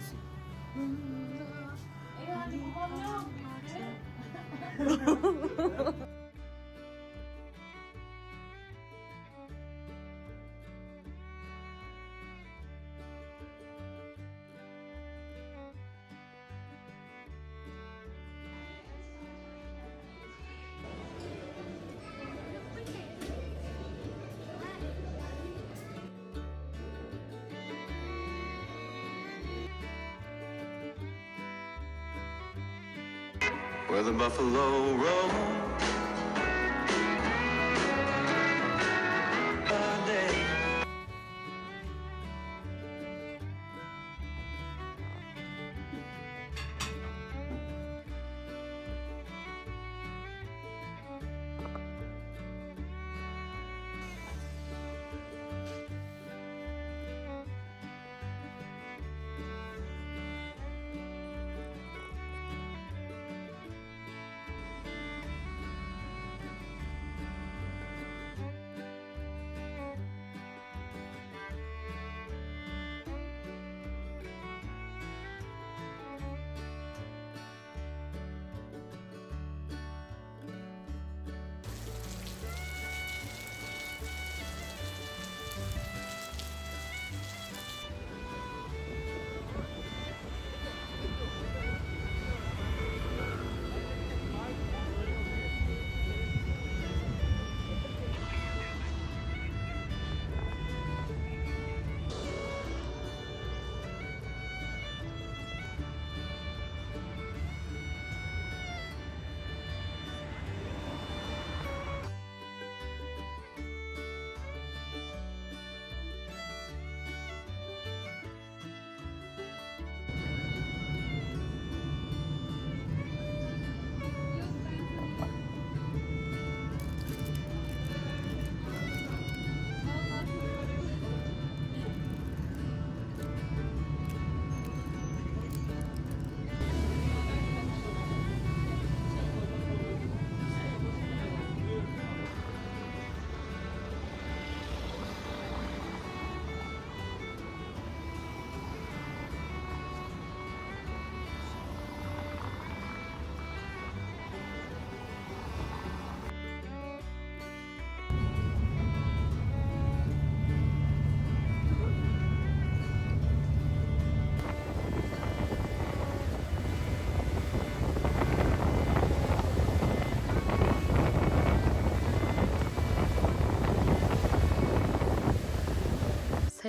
olsun. E yani babam ne yapıyor? where the buffalo roam.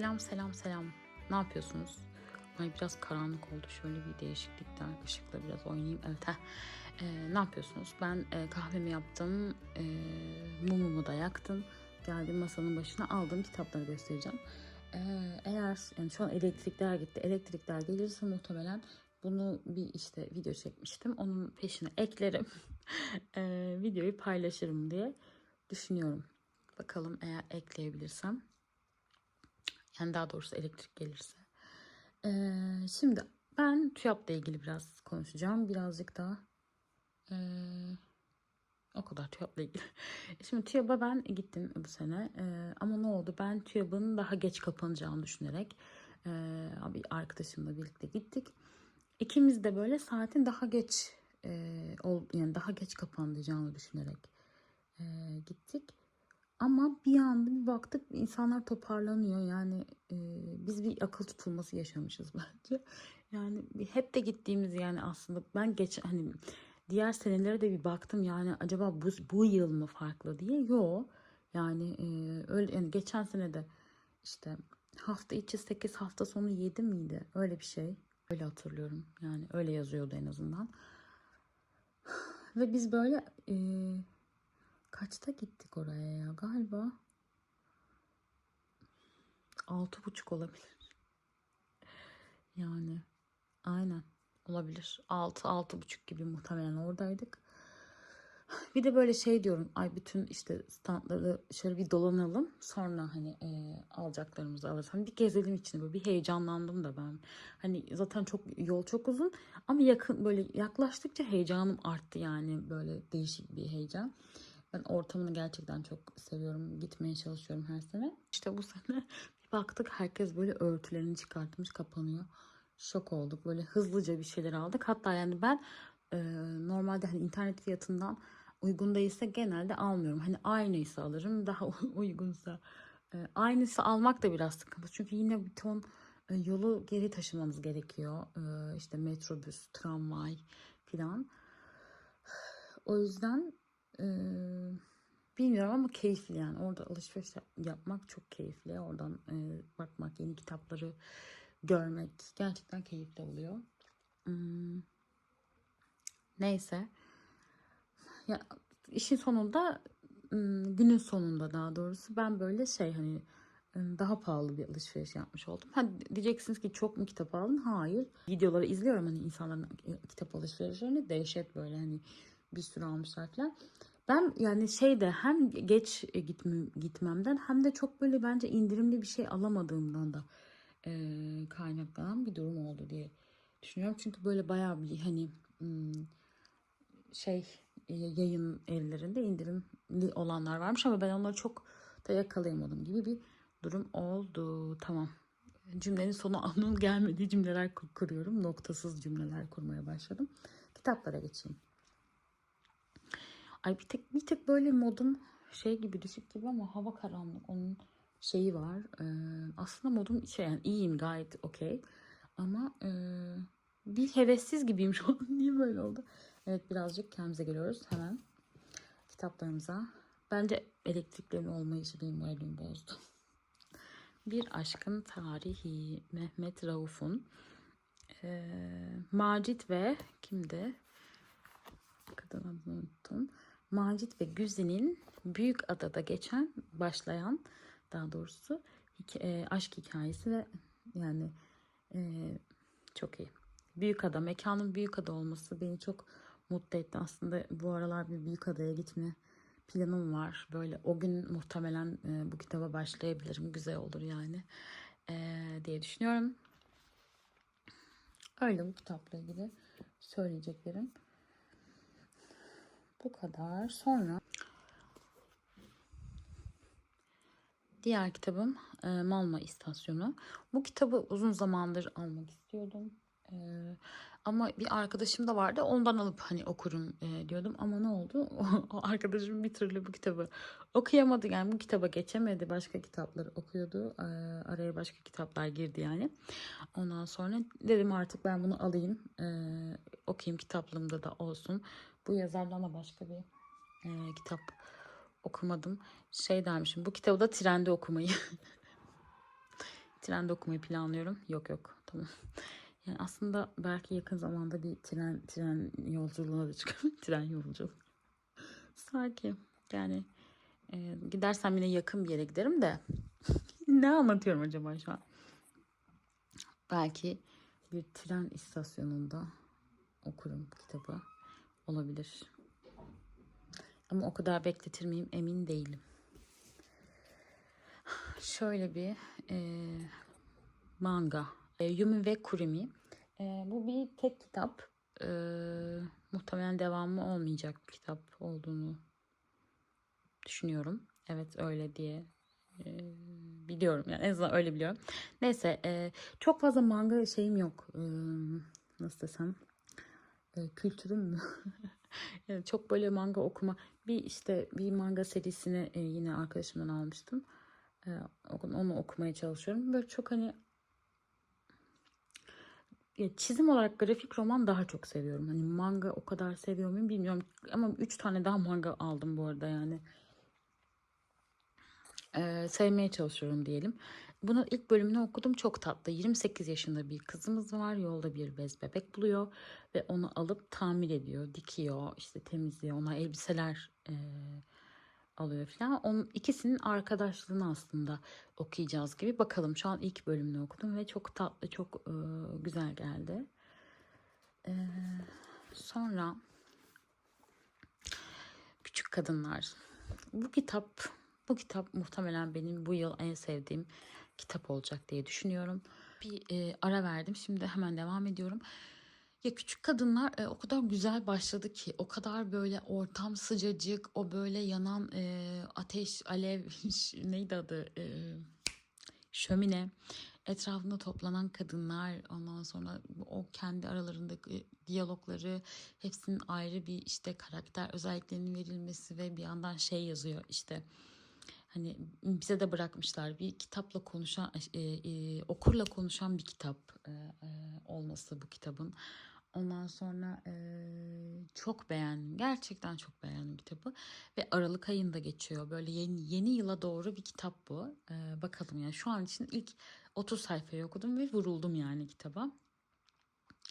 Selam selam selam. Ne yapıyorsunuz? Ay biraz karanlık oldu. Şöyle bir değişiklikten ışıkla biraz oynayayım. Evet ha. ne yapıyorsunuz? Ben e, kahvemi yaptım. E, mumumu da yaktım. Geldim masanın başına aldığım kitapları göstereceğim. E, eğer yani şu an elektrikler gitti. Elektrikler gelirse muhtemelen bunu bir işte video çekmiştim. Onun peşine eklerim. e, videoyu paylaşırım diye düşünüyorum. Bakalım eğer ekleyebilirsem. Yani daha doğrusu elektrik gelirse. Ee, şimdi ben TÜYAP'la ilgili biraz konuşacağım. Birazcık daha ee, o kadar TÜYAP'la ilgili. Şimdi TÜYAP'a ben gittim bu sene. Ee, ama ne oldu? Ben TÜYAP'ın daha geç kapanacağını düşünerek ee, bir arkadaşımla birlikte gittik. İkimiz de böyle saatin daha geç ee, ol, yani daha geç kapanacağını düşünerek ee, gittik. Ama bir anda bir baktık insanlar toparlanıyor. Yani e, bir akıl tutulması yaşamışız bence. Yani hep de gittiğimiz yani aslında ben geç hani diğer senelere de bir baktım yani acaba bu, bu yıl mı farklı diye. Yo yani e, öyle yani geçen sene de işte hafta içi 8 hafta sonu 7 miydi? Öyle bir şey. Öyle hatırlıyorum. Yani öyle yazıyordu en azından. Ve biz böyle e, kaçta gittik oraya ya? Galiba altı buçuk olabilir. Yani aynen olabilir. Altı altı buçuk gibi muhtemelen oradaydık. Bir de böyle şey diyorum. Ay bütün işte standları şöyle bir dolanalım. Sonra hani e, alacaklarımızı alırız. Hani bir gezelim içinde böyle bir heyecanlandım da ben. Hani zaten çok yol çok uzun ama yakın böyle yaklaştıkça heyecanım arttı yani böyle değişik bir heyecan. Ben ortamını gerçekten çok seviyorum. Gitmeye çalışıyorum her sene. İşte bu sene baktık herkes böyle örtülerini çıkartmış kapanıyor. şok olduk. Böyle hızlıca bir şeyler aldık. Hatta yani ben e, normalde hani internet fiyatından uygun değilse genelde almıyorum. Hani aynıysa alırım daha uygunsa. E, aynısı almak da biraz sıkıntı. Çünkü yine bir ton e, yolu geri taşımamız gerekiyor. E, işte metrobüs, tramvay filan. O yüzden e, bilmiyorum ama keyifli yani. Orada alışveriş yap- yapmak çok keyifli. Oradan e, bakmak, yeni kitapları görmek gerçekten keyifli oluyor. Hmm. Neyse. Ya işin sonunda ım, günün sonunda daha doğrusu ben böyle şey hani ım, daha pahalı bir alışveriş yapmış oldum. Ha, diyeceksiniz ki çok mu kitap aldın? Hayır. Videoları izliyorum hani insanların e, kitap alışverişlerini dehşet böyle hani bir sürü almışlar falan. Ben yani şeyde hem geç gitmem, gitmemden hem de çok böyle bence indirimli bir şey alamadığımdan da e, kaynaklanan bir durum oldu diye düşünüyorum. Çünkü böyle bayağı bir hani şey e, yayın evlerinde indirimli olanlar varmış ama ben onları çok da yakalayamadım gibi bir durum oldu. Tamam. Cümlenin sonu anın gelmediği cümleler kur- kuruyorum. Noktasız cümleler kurmaya başladım. Kitaplara geçeyim. Ay bir tek bir tek böyle modum şey gibi düşük gibi ama hava karanlık. Onun şeyi var. Ee, aslında modum şey yani iyiyim gayet okey. Ama e, bir hevessiz gibiyim şu an. Niye böyle oldu? Evet birazcık kendimize geliyoruz hemen kitaplarımıza. Bence elektriklerin olmayışı benim moralimi bozdu. Bir Aşkın Tarihi Mehmet Rauf'un eee, Macit ve kimdi? Kadın adını unuttum. Macit ve Güzin'in Büyük Adada geçen başlayan daha doğrusu eee, aşk hikayesi ve yani eee, çok iyi. Büyük ada, mekanın büyük ada olması beni çok mutlu etti. Aslında bu aralar bir büyük adaya gitme planım var. Böyle o gün muhtemelen e, bu kitaba başlayabilirim. Güzel olur yani e, diye düşünüyorum. Öyle bu kitapla ilgili söyleyeceklerim. Bu kadar. Sonra diğer kitabım e, Malma İstasyonu. Bu kitabı uzun zamandır almak istiyordum. E, ama bir arkadaşım da vardı. Ondan alıp hani okurum e, diyordum. Ama ne oldu? O, arkadaşım bir türlü bu kitabı okuyamadı. Yani bu kitaba geçemedi. Başka kitapları okuyordu. E, araya başka kitaplar girdi yani. Ondan sonra dedim artık ben bunu alayım. E, okuyayım kitaplığımda da olsun. Bu yazardan da başka bir e, kitap okumadım. Şey dermişim. Bu kitabı da trende okumayı. trende okumayı planlıyorum. Yok yok. Tamam. Yani aslında belki yakın zamanda bir tren tren yolculuğuna da çıkarım. tren yolculuğu. Sanki yani e, gidersem yine yakın bir yere giderim de ne anlatıyorum acaba şu an? Belki bir tren istasyonunda okurum kitabı. Olabilir. Ama o kadar bekletir miyim emin değilim. Şöyle bir e, manga. E, Yumi ve Kurimi. E, bu bir tek kitap. E, muhtemelen devamı olmayacak bir kitap olduğunu düşünüyorum. Evet öyle diye e, biliyorum. Yani en azından öyle biliyorum. Neyse e, çok fazla manga şeyim yok. E, nasıl desem e, kültürüm mü? yani çok böyle manga okuma. Bir işte bir manga serisini e, yine arkadaşımdan almıştım. E, onu okumaya çalışıyorum. Böyle çok hani ya çizim olarak grafik roman daha çok seviyorum. Hani manga o kadar seviyor muyum bilmiyorum. Ama 3 tane daha manga aldım bu arada yani. Ee, sevmeye çalışıyorum diyelim. Bunun ilk bölümünü okudum çok tatlı. 28 yaşında bir kızımız var. Yolda bir bez bebek buluyor. Ve onu alıp tamir ediyor, dikiyor, işte temizliyor. Ona elbiseler e, alıyor falan. Onun ikisinin arkadaşlığını aslında okuyacağız gibi. Bakalım şu an ilk bölümünü okudum ve çok tatlı, çok e, güzel geldi. E, sonra Küçük Kadınlar. Bu kitap bu kitap muhtemelen benim bu yıl en sevdiğim kitap olacak diye düşünüyorum. Bir e, ara verdim. Şimdi hemen devam ediyorum. Ya küçük kadınlar e, o kadar güzel başladı ki o kadar böyle ortam sıcacık o böyle yanan e, ateş alev neydi adı e, şömine etrafında toplanan kadınlar ondan sonra o kendi aralarındaki diyalogları hepsinin ayrı bir işte karakter özelliklerinin verilmesi ve bir yandan şey yazıyor işte hani bize de bırakmışlar bir kitapla konuşan e, e, okurla konuşan bir kitap e, e, olması bu kitabın. Ondan sonra e, çok beğendim. Gerçekten çok beğendim kitabı. Ve Aralık ayında geçiyor. Böyle yeni, yeni yıla doğru bir kitap bu. E, bakalım yani şu an için ilk 30 sayfayı okudum ve vuruldum yani kitaba.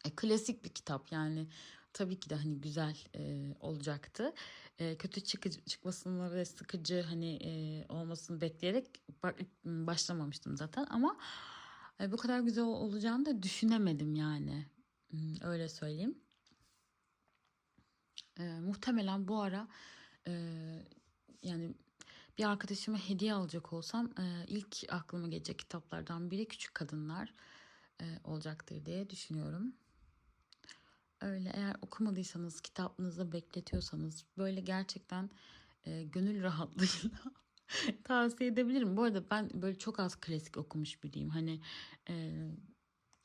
E, klasik bir kitap yani tabii ki de hani güzel e, olacaktı. E, kötü çıkıcı, çıkmasını ve sıkıcı hani e, olmasını bekleyerek ba- başlamamıştım zaten ama e, bu kadar güzel olacağını da düşünemedim yani. Hmm, Öyle söyleyeyim. E, muhtemelen bu ara e, yani bir arkadaşıma hediye alacak olsam e, ilk aklıma gelecek kitaplardan biri Küçük Kadınlar e, olacaktır diye düşünüyorum. Öyle eğer okumadıysanız, kitabınızda bekletiyorsanız böyle gerçekten e, gönül rahatlığıyla tavsiye edebilirim. Bu arada ben böyle çok az klasik okumuş biriyim. Hani e,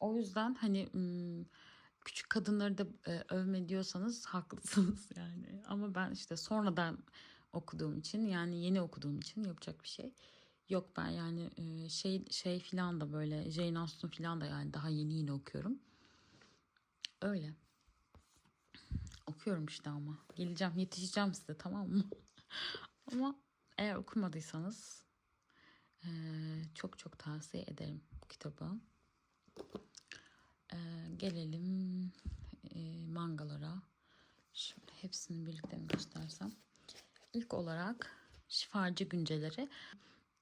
o yüzden hani küçük kadınları da e, övme diyorsanız haklısınız yani. Ama ben işte sonradan okuduğum için yani yeni okuduğum için yapacak bir şey yok ben yani e, şey şey filan da böyle Jane Austen filan da yani daha yeni yeni okuyorum. Öyle. Okuyorum işte ama. Geleceğim, yetişeceğim size tamam mı? ama eğer okumadıysanız eee, çok çok tavsiye ederim bu kitabı. Eee, gelelim eee, mangalara. Şimdi hepsini birlikte mi göstersem. İlk olarak şifacı günceleri.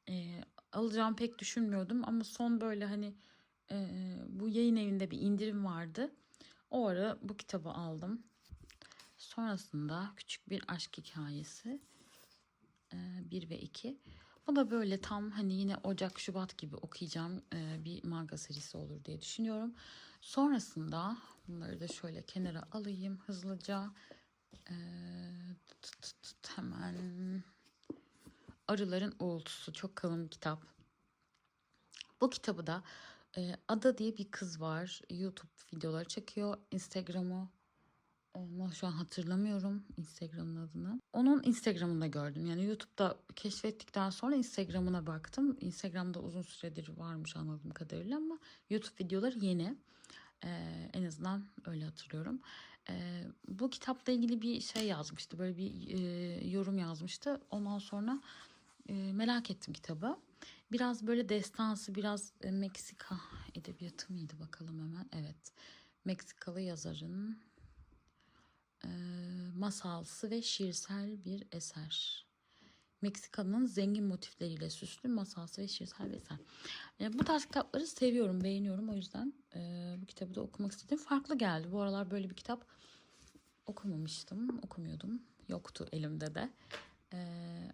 Eee, alacağım pek düşünmüyordum ama son böyle hani bu yayın evinde bir indirim vardı. O ara bu kitabı aldım. Sonrasında küçük bir aşk hikayesi 1 ve 2. Bu da böyle tam hani yine Ocak Şubat gibi okuyacağım e, bir manga serisi olur diye düşünüyorum. Sonrasında bunları da şöyle kenara alayım hızlıca. E, hemen Arıların Uğultusu çok kalın bir kitap. Bu kitabı da e, Ada diye bir kız var. YouTube videoları çekiyor. Instagram'ı ama şu an hatırlamıyorum Instagram'ın adını. Onun Instagram'ında gördüm. Yani YouTube'da keşfettikten sonra Instagram'ına baktım. Instagram'da uzun süredir varmış anladığım kadarıyla ama YouTube videoları yeni. Ee, en azından öyle hatırlıyorum. Ee, bu kitapla ilgili bir şey yazmıştı. Böyle bir e, yorum yazmıştı. Ondan sonra e, merak ettim kitabı. Biraz böyle destansı, biraz Meksika edebiyatı mıydı bakalım hemen. Evet. Meksikalı yazarın e, masalsı ve şiirsel bir eser. Meksika'nın zengin motifleriyle süslü masalsı ve şiirsel bir eser. E, bu tarz kitapları seviyorum, beğeniyorum. O yüzden e, bu kitabı da okumak istedim. Farklı geldi. Bu aralar böyle bir kitap okumamıştım, okumuyordum. Yoktu elimde de. E,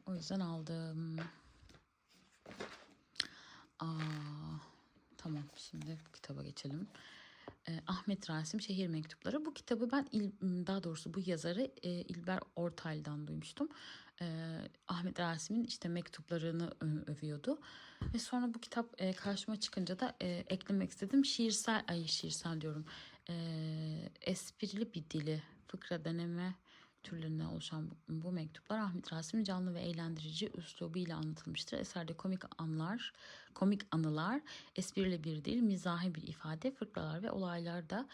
o yüzden aldım. Aa, tamam, şimdi kitaba geçelim. Ahmet Rasim Şehir Mektupları. Bu kitabı ben il, daha doğrusu bu yazarı e, İlber Ortaylı'dan duymuştum. E, Ahmet Rasim'in işte mektuplarını övüyordu. Ve sonra bu kitap e, karşıma çıkınca da e, eklemek istedim. Şiirsel, ay şiirsel diyorum. E, esprili bir dili, fıkra deneme türlerinden oluşan bu, mektuplar Ahmet Rasim'in canlı ve eğlendirici üslubuyla anlatılmıştır. Eserde komik anlar, komik anılar, esprili bir dil, mizahi bir ifade, fıkralar ve olaylarda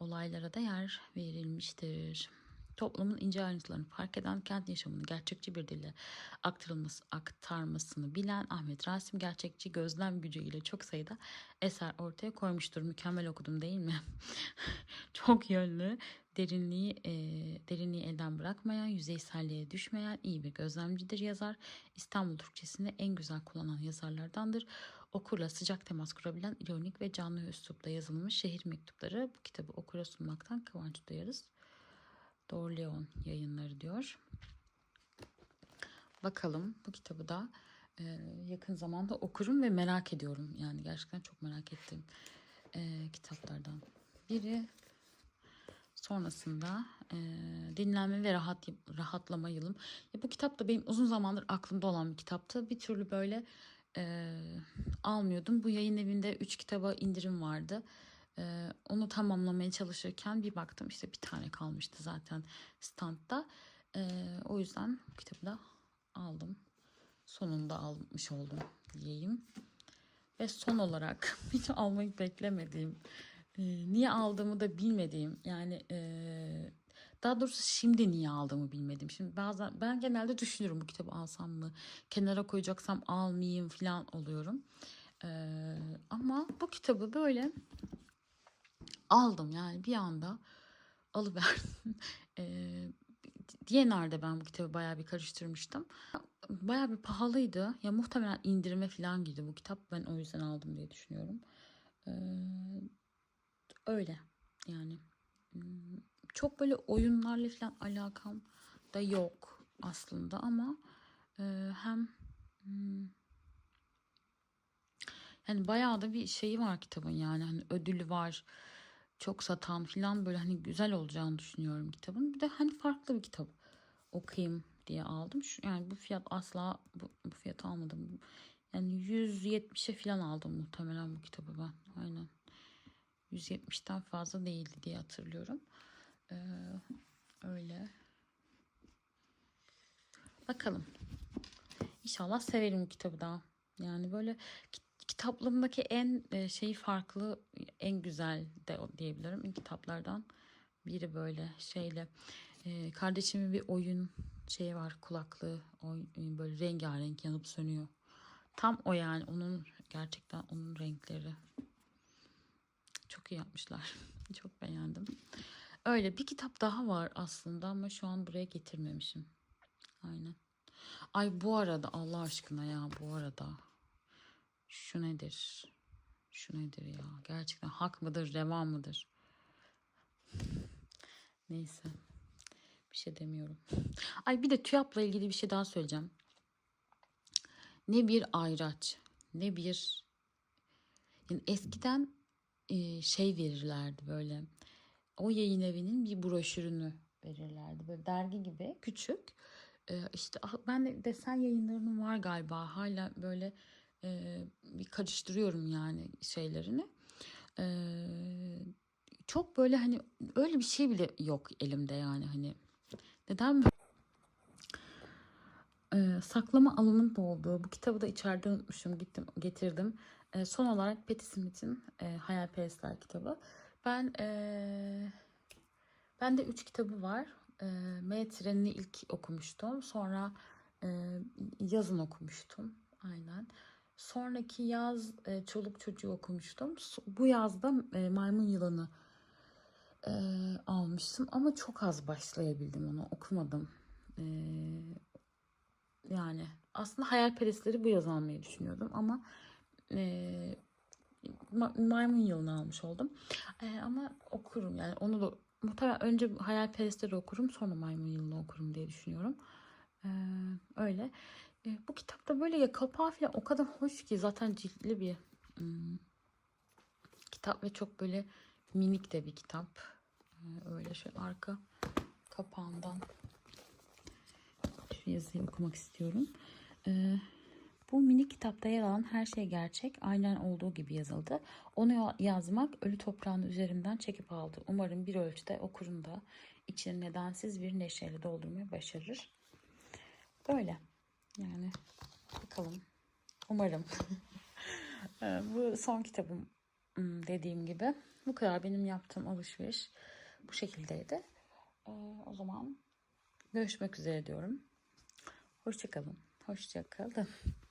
olaylara da yer verilmiştir. Toplumun ince ayrıntılarını fark eden, kent yaşamını gerçekçi bir dille aktarılması, aktarmasını bilen Ahmet Rasim gerçekçi gözlem gücüyle çok sayıda eser ortaya koymuştur. Mükemmel okudum değil mi? çok yönlü, derinliği e, derinliği elden bırakmayan, yüzeyselliğe düşmeyen iyi bir gözlemcidir yazar. İstanbul Türkçesini en güzel kullanan yazarlardandır. Okurla sıcak temas kurabilen ironik ve canlı üslupla yazılmış şehir mektupları bu kitabı okura sunmaktan kıvanç duyarız. Doğru Leon yayınları diyor. Bakalım bu kitabı da e, yakın zamanda okurum ve merak ediyorum. Yani gerçekten çok merak ettiğim e, kitaplardan biri. Sonrasında e, dinlenme ve rahat rahatlama yılım. Ya bu kitap da benim uzun zamandır aklımda olan bir kitaptı. Bir türlü böyle e, almıyordum. Bu yayın evinde 3 kitaba indirim vardı. E, onu tamamlamaya çalışırken bir baktım işte bir tane kalmıştı zaten standta. E, o yüzden kitabı da aldım. Sonunda almış oldum diyeyim. Ve son olarak hiç almayı beklemediğim, e, niye aldığımı da bilmediğim yani e, daha doğrusu şimdi niye aldığımı bilmedim. Şimdi bazen ben genelde düşünüyorum bu kitabı alsam mı, kenara koyacaksam almayayım falan oluyorum. E, ama bu kitabı böyle aldım yani bir anda alıverdim. e, DNR'da ben bu kitabı bayağı bir karıştırmıştım. Bayağı bir pahalıydı. Ya muhtemelen indirime falan girdi bu kitap. Ben o yüzden aldım diye düşünüyorum. Ee, öyle yani. Çok böyle oyunlarla falan alakam da yok aslında ama e, hem yani bayağı da bir şeyi var kitabın yani hani ödülü var çok satan falan böyle hani güzel olacağını düşünüyorum kitabın. Bir de hani farklı bir kitap okuyayım diye aldım. Şu, yani bu fiyat asla bu, bu fiyatı almadım. Yani 170'e falan aldım muhtemelen bu kitabı ben. Aynen. 170'ten fazla değildi diye hatırlıyorum. Ee, öyle. Bakalım. İnşallah severim kitabı daha. Yani böyle ki- kitaplığımdaki en e, şeyi farklı, en güzel de diyebilirim. Kitaplardan biri böyle şeyle. E, kardeşimin bir oyun şeyi var kulaklığı. Oy, böyle rengarenk yanıp sönüyor. Tam o yani onun gerçekten onun renkleri. İyi yapmışlar. Çok beğendim. Öyle bir kitap daha var aslında ama şu an buraya getirmemişim. Aynen. Ay bu arada Allah aşkına ya bu arada. Şu nedir? Şu nedir ya? Gerçekten hak mıdır, reva mıdır? Neyse. Bir şey demiyorum. Ay bir de TÜYAP'la ilgili bir şey daha söyleyeceğim. Ne bir ayraç, ne bir... Yani eskiden şey verirlerdi böyle. O yayın evinin bir broşürünü verirlerdi. Böyle dergi gibi küçük. İşte ah, ben de desen yayınlarının var galiba. Hala böyle bir karıştırıyorum yani şeylerini. Çok böyle hani öyle bir şey bile yok elimde yani hani neden e, saklama alanının da olduğu bu kitabı da içeride unutmuşum gittim getirdim. E, son olarak Patti Smith'in e, Hayalperestler kitabı. Ben e, bende üç kitabı var. E, M Treni'ni ilk okumuştum. Sonra e, yazın okumuştum. Aynen. Sonraki yaz e, çoluk çocuğu okumuştum. Bu yazda e, maymun yılanı e, almıştım ama çok az başlayabildim onu okumadım. E, yani aslında hayalperestleri bu yaz almayı düşünüyordum ama e, ma- maymun yılını almış oldum. E, ama okurum yani onu da muhtemelen önce hayalperestleri okurum sonra maymun yılını okurum diye düşünüyorum. E, öyle. E, bu kitapta böyle ya kapağı falan o kadar hoş ki zaten ciltli bir hmm, kitap ve çok böyle minik de bir kitap. E, öyle şöyle arka kapağından şu yazıyı okumak istiyorum. Ee, bu minik kitapta yer alan her şey gerçek, aynen olduğu gibi yazıldı. Onu ya- yazmak ölü toprağın üzerinden çekip aldı. Umarım bir ölçüde okurun da içini nedensiz bir neşeyle doldurmayı başarır. Böyle. Yani bakalım. Umarım. Ee, bu son kitabım hmm, dediğim gibi. Bu kadar benim yaptığım alışveriş bu şekildeydi. Ee, o zaman görüşmek üzere diyorum. Hoşçakalın. Hoşçakalın.